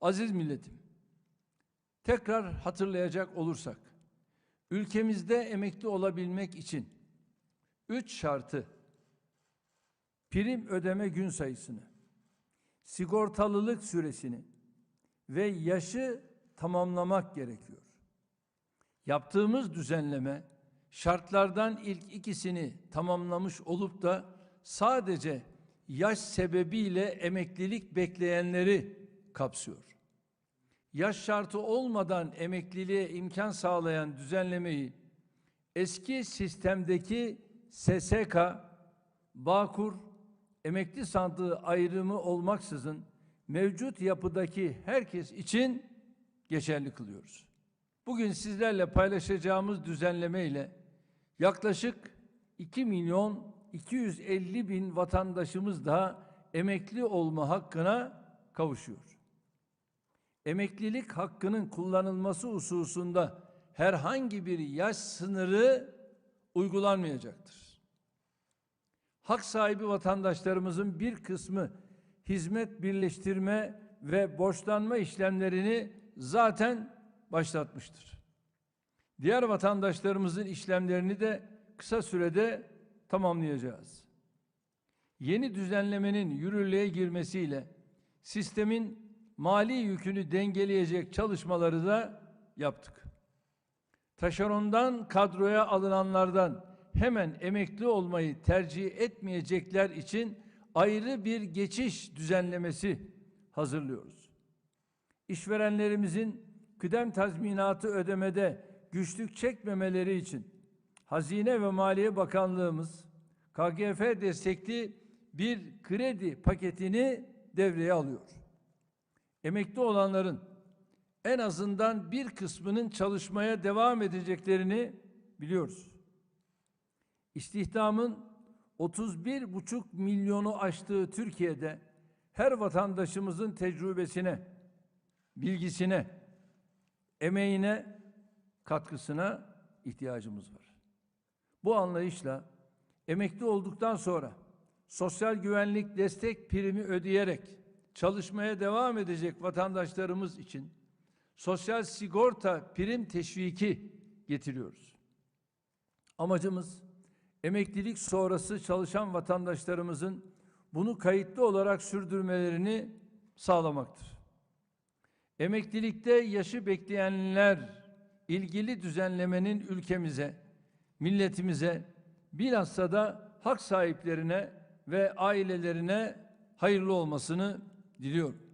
Aziz milletim, tekrar hatırlayacak olursak, ülkemizde emekli olabilmek için üç şartı, prim ödeme gün sayısını, sigortalılık süresini ve yaşı tamamlamak gerekiyor. Yaptığımız düzenleme şartlardan ilk ikisini tamamlamış olup da sadece yaş sebebiyle emeklilik bekleyenleri kapsıyor. Yaş şartı olmadan emekliliğe imkan sağlayan düzenlemeyi eski sistemdeki SSK, Bağkur, emekli sandığı ayrımı olmaksızın mevcut yapıdaki herkes için geçerli kılıyoruz. Bugün sizlerle paylaşacağımız düzenleme ile yaklaşık 2 milyon 250 bin vatandaşımız daha emekli olma hakkına kavuşuyor. Emeklilik hakkının kullanılması hususunda herhangi bir yaş sınırı uygulanmayacaktır. Hak sahibi vatandaşlarımızın bir kısmı hizmet birleştirme ve borçlanma işlemlerini zaten başlatmıştır. Diğer vatandaşlarımızın işlemlerini de kısa sürede tamamlayacağız. Yeni düzenlemenin yürürlüğe girmesiyle sistemin mali yükünü dengeleyecek çalışmaları da yaptık. Taşerondan kadroya alınanlardan hemen emekli olmayı tercih etmeyecekler için ayrı bir geçiş düzenlemesi hazırlıyoruz. İşverenlerimizin kıdem tazminatı ödemede güçlük çekmemeleri için Hazine ve Maliye Bakanlığımız KGF destekli bir kredi paketini devreye alıyor. Emekli olanların en azından bir kısmının çalışmaya devam edeceklerini biliyoruz. İstihdamın 31,5 milyonu aştığı Türkiye'de her vatandaşımızın tecrübesine, bilgisine, emeğine, katkısına ihtiyacımız var. Bu anlayışla emekli olduktan sonra sosyal güvenlik destek primi ödeyerek çalışmaya devam edecek vatandaşlarımız için sosyal sigorta prim teşviki getiriyoruz. Amacımız emeklilik sonrası çalışan vatandaşlarımızın bunu kayıtlı olarak sürdürmelerini sağlamaktır. Emeklilikte yaşı bekleyenler ilgili düzenlemenin ülkemize, milletimize, bilhassa da hak sahiplerine ve ailelerine hayırlı olmasını diliyorum.